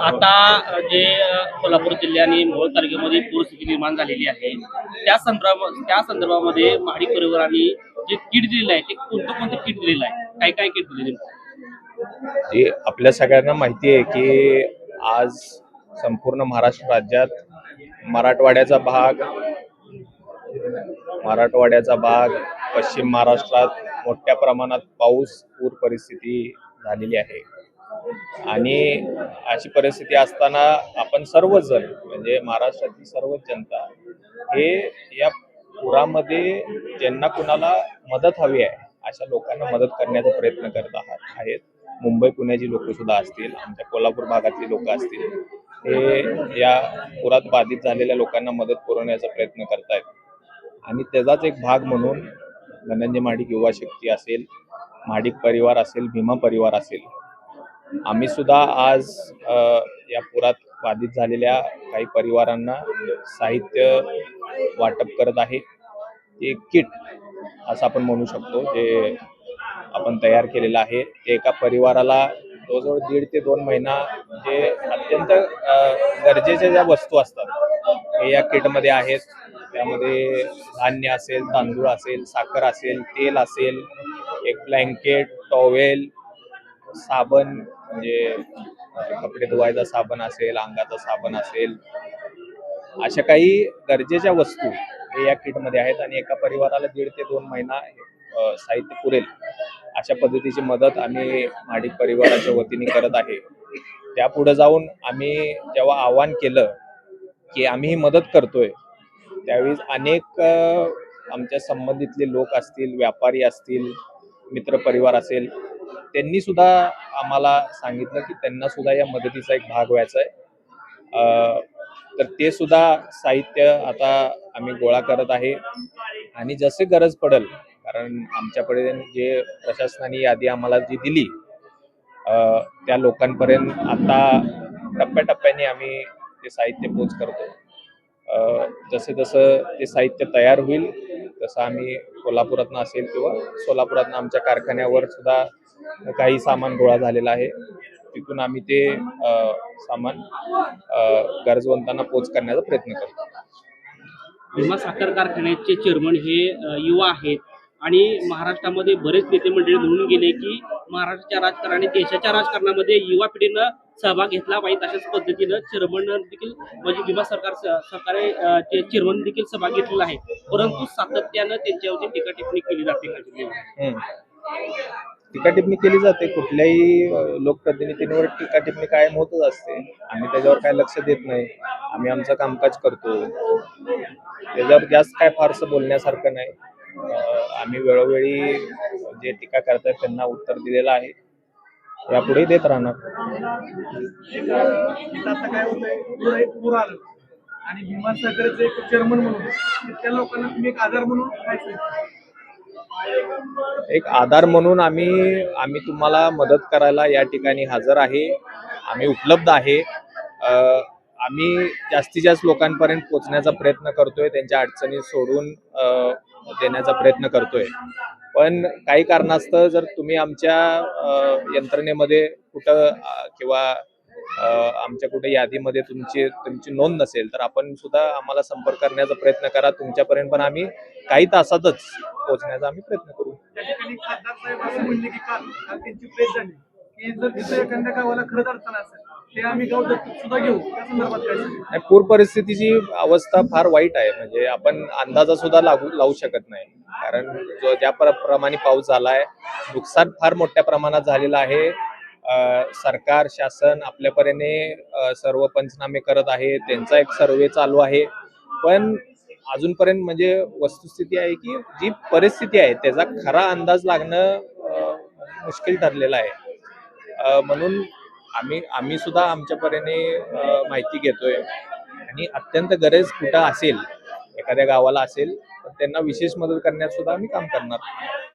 आता जे कोल्हापूर जिल्ह्याने आणि मोहोळ तालुक्यामध्ये पूरस्थिती निर्माण झालेली आहे त्या संदर्भ त्या संदर्भामध्ये महाडी परिवाराने जे किट दिलेलं आहे ते कोणतं कोणतं किट दिलेलं आहे? काय काय किट दिलेलं आहे? जे आपल्या सगळ्यांना माहिती आहे की आज संपूर्ण महाराष्ट्र राज्यात मराठवाड्याचा भाग मराठवाड्याचा भाग पश्चिम महाराष्ट्रात मोठ्या प्रमाणात पाऊस पूर परिस्थिती झालेली आहे. आणि अशी परिस्थिती असताना आपण सर्वजण म्हणजे महाराष्ट्रातील सर्वच जनता हे या पुरामध्ये ज्यांना कुणाला मदत हवी आहे अशा लोकांना मदत करण्याचा प्रयत्न करत आहात आहेत. मुंबई पुण्याची लोक सुद्धा असतील आमच्या कोल्हापूर भागातली लोक असतील हे या पुरात बाधित झालेल्या लोकांना मदत पुरवण्याचा प्रयत्न करतायत. आणि त्याचाच एक भाग म्हणून धनंजय महाडिक युवा शक्ती असेल महाडिक परिवार असेल भीमा परिवार असेल. आम्ही सुद्धा आज या पुरात बाधित झालेल्या काही परिवारांना साहित्य वाटप करत आहे. ते किट असं आपण म्हणू शकतो जे आपण तयार केलेलं आहे. ते एका परिवाराला जवळजवळ दीड ते दोन महिना जे अत्यंत अ, गरजेच्या ज्या वस्तू असतात हे या किटमध्ये आहेत. त्यामध्ये धान्य असेल तांदूळ असेल साखर असेल तेल असेल एक ब्लँकेट टॉवेल साबण म्हणजे कपडे धुवायचा साबण असेल अंगाचा साबण असेल. अशा काही गरजेच्या वस्तू हे या किटमध्ये आहेत आणि एका परिवाराला दीड ते दोन महिना साहित्य पुरेल. अशा पद्धतीची मदत आम्ही माडिक परिवाराच्या वतीने करत आहे. त्यापुढे जाऊन आम्ही जेव्हा आवाहन केलं की आम्ही ही मदत करतोय त्यावेळी अनेक आमच्या संबंधितले लोक असतील व्यापारी असतील मित्रपरिवार असेल त्यांनी सुद्धा आम्हाला सांगितलं की त्यांना सुद्धा या मदतीचा एक भाग व्हायचा आहे. तर ते सुद्धा साहित्य आता आम्ही गोळा करत आहे. आणि जसे गरज पडेल कारण आमच्याकडे जे प्रशासनाने यादी आम्हाला जी दिली त्या लोकांपर्यंत आता टप्प्याटप्प्याने आम्ही ते साहित्य पोच करतो जसे जसं ते साहित्य तयार होईल तसं आम्ही कोल्हापुरातनं असेल किंवा सोलापुरातनं आमच्या कारखान्यावर सुद्धा काही सामान गोळा झालेला आहे. तिथून आम्ही ते अ, सामान अ, गरजवंतांना पोच करण्याचा प्रयत्न करतो. भीमा साखर कारखान्याचे चेअरमन हे युवा आहेत. आणि महाराष्ट्रामध्ये बरेच नेते मंडळी म्हणून गेले की महाराष्ट्राच्या राजकारण आणि देशाच्या राजकारणामध्ये युवा पिढीनं सहभाग घेतला पाहिजे तशाच पद्धतीनं चेअरमन देखील म्हणजे विमा सरकार सरकारे चेअरमन देखील सहभाग घेतलेला आहे. परंतु सातत्यानं त्यांच्यावरती टीका टिप्पणी केली जाते. टीका टिप्पणी केली जाते. कुठल्याही लोकप्रतिनिधींवर टीका टिप्पणी कायम होतच असते. आम्ही त्याच्यावर काय लक्ष देत नाही. आम्ही आमचं कामकाज करतो त्याच्यावर जास्त काय फारसं बोलण्यासारखं नाही. आम्ही वेळोवेळी जे टीका करतात त्यांना उत्तर दिलेलं आहे. यापुढे देत राहणार. आता काय होतंय पूर आलं आणि भीमा सागरचे एक चेअरमन म्हणून त्या लोकांना तुम्ही एक आधार म्हणून काय? एक आधार म्हणून आम्ही आम्ही तुम्हाला मदत करायला या ठिकाणी हजर आहे. आम्ही उपलब्ध आहे. आम्ही जास्तीत जास्त लोकांपर्यंत पोहोचण्याचा प्रयत्न करतोय. त्यांच्या अडचणी सोडून देण्याचा प्रयत्न करतोय. पण काही कारणास्तव जर तुम्ही आमच्या यंत्रणेमध्ये कुठं किंवा आमच्या कुठे यादीमध्ये तुमची तुमची नोंद नसेल तर आपण सुद्धा आम्हाला संपर्क करण्याचा प्रयत्न करा. तुमच्यापर्यंत पण आम्ही काही तासातच पोहोचण्याचा आम्ही प्रयत्न करू. खासदार साहेब असं म्हणले की त्यांची प्रेस झाली. की जर तिथं एखाद्या गावाला खरंच अडचण असेल ते आम्ही गाव दत्तक सुद्धा घेऊ. त्या संदर्भात काय पूर परिस्थितीची अवस्था फार वाईट आहे. म्हणजे आपण अंदाजा सुद्धा लागू लावू शकत नाही. कारण जो ज्या प्र- प्रमाणे पाऊस झालाय नुकसान फार मोठ्या प्रमाणात झालेलं आहे. अं, सरकार शासन आपल्या परीने अं, सर्व पंचनामे करत आहे. त्यांचा एक सर्वे चालू आहे. पण अजूनपर्यंत म्हणजे वस्तुस्थिती आहे की जी परिस्थिती आहे त्याचा खरा अंदाज लागणं अं, मुश्किल ठरलेलं आहे. म्हणून आम्ही आम्ही सुद्धा आमच्या परीने माहिती घेतोय. आणि अत्यंत गरज कुठं असेल एखाद्या गावाला असेल तर त्यांना विशेष मदत करण्यात सुद्धा आम्ही काम करणार.